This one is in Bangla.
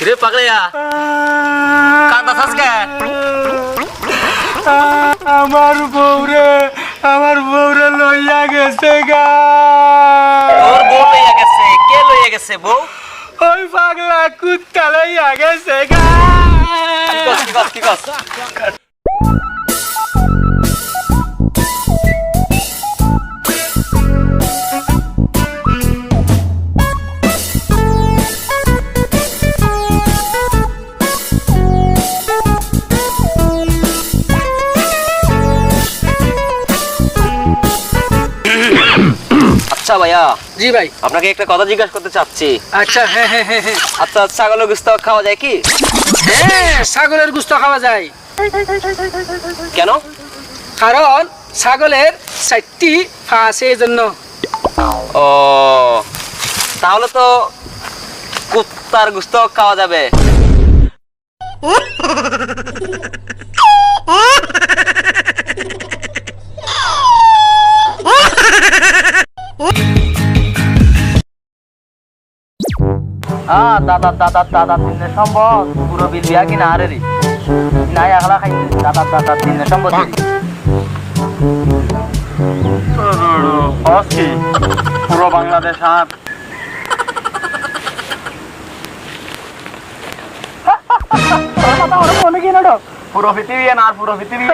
কিরে পাগলিয়া। কান্দা থাসকে আমার বউরে আমার বউরে লইয়া গেছে গা। তোর বউ লইয়া গেছে কে লইয়া গেছে বউ? ওই পাগলা কুত্তা লইয়া গেছে গা। কি কস কি কস? আচ্ছা ভাইয়া জি ভাই। আপনাকে একটা কথা জিজ্ঞাসা করতে চাচ্ছি। আচ্ছা হ্যাঁ হ্যাঁ হ্যাঁ হ্যাঁ। আচ্ছা ছাগলের গোস্ত খাওয়া যায় কি? হ্যাঁ ছাগলের গুস্ত খাওয়া যায়। কেন? কারণ ছাগলের চারটি ফা আছে এই জন্য। ও তাহলে তো কুত্তার গোস্ত খাওয়া যাবে। আ দাদা দাদা দাদা তিনে সম্ভব পুরো বিল বিয়া কিনা আরে রে নাই, আগলা খাইছে দাদা দাদা তিনে সম্ভব পুরো বাংলাদেশ হাত পুরো পৃথিবী না পুরো পৃথিবী